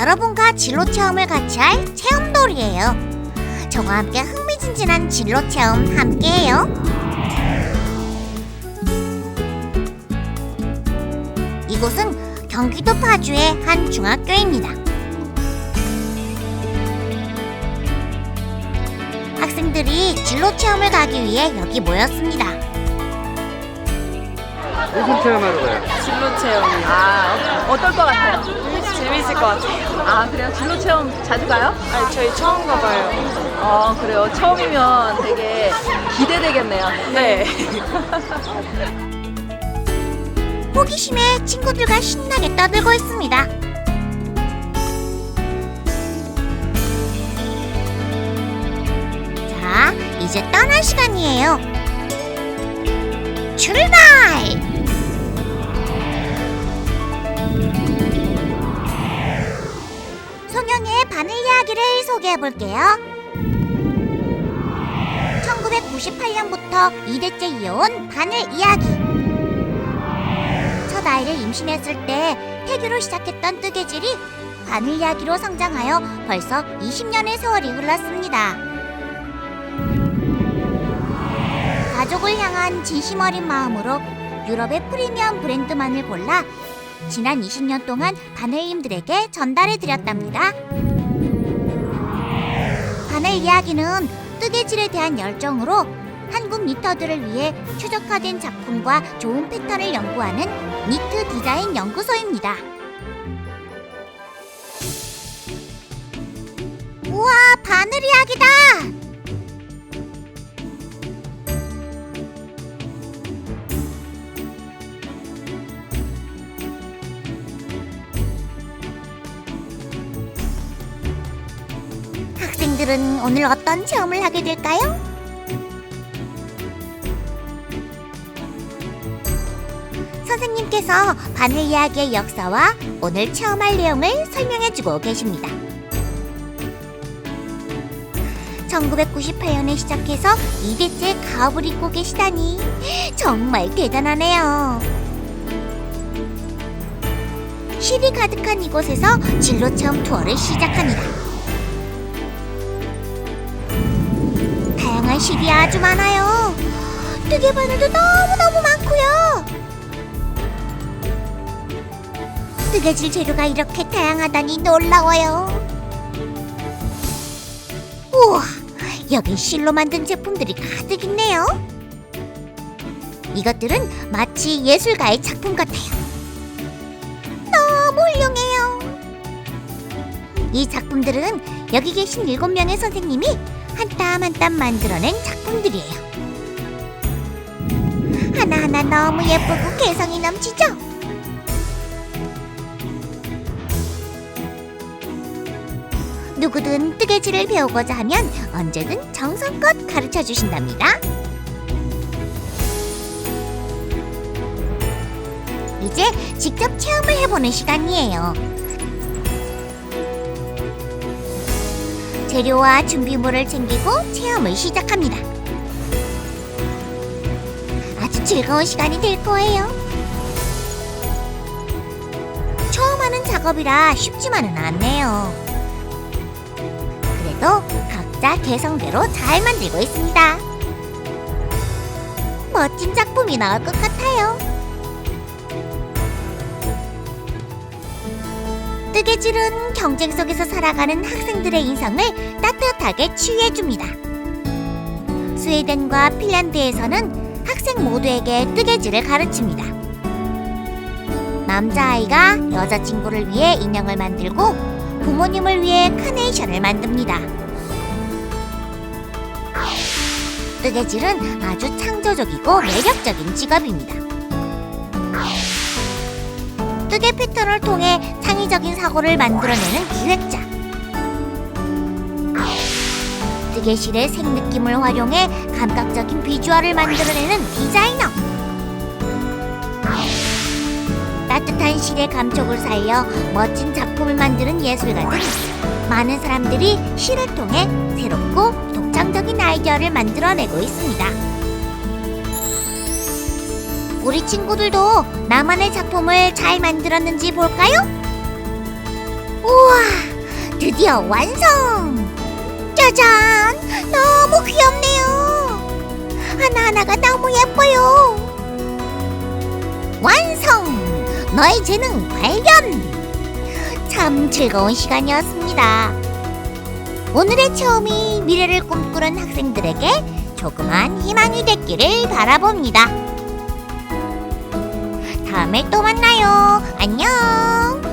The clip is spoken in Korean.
여러분과 진로 체험을 같이 할 체험놀이에요. 저와 함께 흥미진진한 진로 체험 함께해요. 이곳은 경기도 파주의 한 중학교입니다. 학생들이 진로 체험을 가기 위해 여기 모였습니다. 무슨 체험하러 가요? 진로 체험. 아, 어, 어떨 것 같아요? 재밌을 것 같아요. 아, 그래요? 진로 체험 자주 가요? 아니 저희 처음 가봐요. 어, 그래요. 처음이면 되게 기대되겠네요. 네. 호기심에 친구들과 신나게 떠들고 있습니다. 자, 이제 떠날 시간이에요. 출발! 소년의 바늘 이야기를 소개해 볼게요. 1998년부터 2대째 이어온 바늘 이야기. 첫 아이를 임신했을 때 폐교로 시작했던 뜨개질이 바늘 이야기로 성장하여 벌써 20년의 세월이 흘렀습니다. 가족을 향한 진심 어린 마음으로 유럽의 프리미엄 브랜드만을 골라 지난 20년 동안 바늘님들에게 전달해 드렸답니다. 바늘 이야기는 뜨개질에 대한 열정으로 한국 니터들을 위해 최적화된 작품과 좋은 패턴을 연구하는 니트 디자인 연구소입니다. 우와, 바늘 이야기다! 학생들은 오늘 어떤 체험을 하게 될까요? 선생님께서 바늘 이야기의 역사와 오늘 체험할 내용을 설명해주고 계십니다. 1998년에 시작해서 2대째 가업을 입고 계시다니 정말 대단하네요. 실이 가득한 이곳에서 진로 체험 투어를 시작합니다. 다양한 실이 아주 많아요. 뜨개 바늘도 너무너무 많고요. 뜨개질 재료가 이렇게 다양하다니 놀라워요. 우와, 여긴 실로 만든 제품들이 가득 있네요. 이것들은 마치 예술가의 작품 같아요. 너무 훌륭해요. 이 작품들은 여기 계신 일곱 명의 선생님이 한 땀 한 땀 만들어낸 작품들이에요. 하나하나 너무 예쁘고 개성이 넘치죠? 누구든 뜨개질을 배우고자 하면 언제든 정성껏 가르쳐 주신답니다. 이제 직접 체험을 해보는 시간이에요. 재료와 준비물을 챙기고 체험을 시작합니다. 아주 즐거운 시간이 될 거예요. 처음 하는 작업이라 쉽지만은 않네요. 그래도 각자 개성대로 잘 만들고 있습니다. 멋진 작품이 나올 것 같아요. 뜨개질은 경쟁 속에서 살아가는 학생들의 인성을 따뜻하게 치유해줍니다. 스웨덴과 핀란드에서는 학생 모두에게 뜨개질을 가르칩니다. 남자아이가 여자친구를 위해 인형을 만들고 부모님을 위해 카네이션을 만듭니다. 뜨개질은 아주 창조적이고 매력적인 직업입니다. 뜨개 패턴을 통해 창의적인 사고를 만들어내는 기획자. 뜨개실의 생느낌을 활용해 감각적인 비주얼을 만들어내는 디자이너. 따뜻한 실의 감촉을 살려 멋진 작품을 만드는 예술가 등 많은 사람들이 실을 통해 새롭고 독창적인 아이디어를 만들어내고 있습니다. 우리 친구들도 나만의 작품을 잘 만들었는지 볼까요? 우와, 드디어 완성! 짜잔! 너무 귀엽네요. 하나하나가 너무 예뻐요. 완성! 너의 재능 발견! 참 즐거운 시간이었습니다. 오늘의 체험이 미래를 꿈꾸는 학생들에게 조그만 희망이 됐기를 바라봅니다. 다음에 또 만나요. 안녕!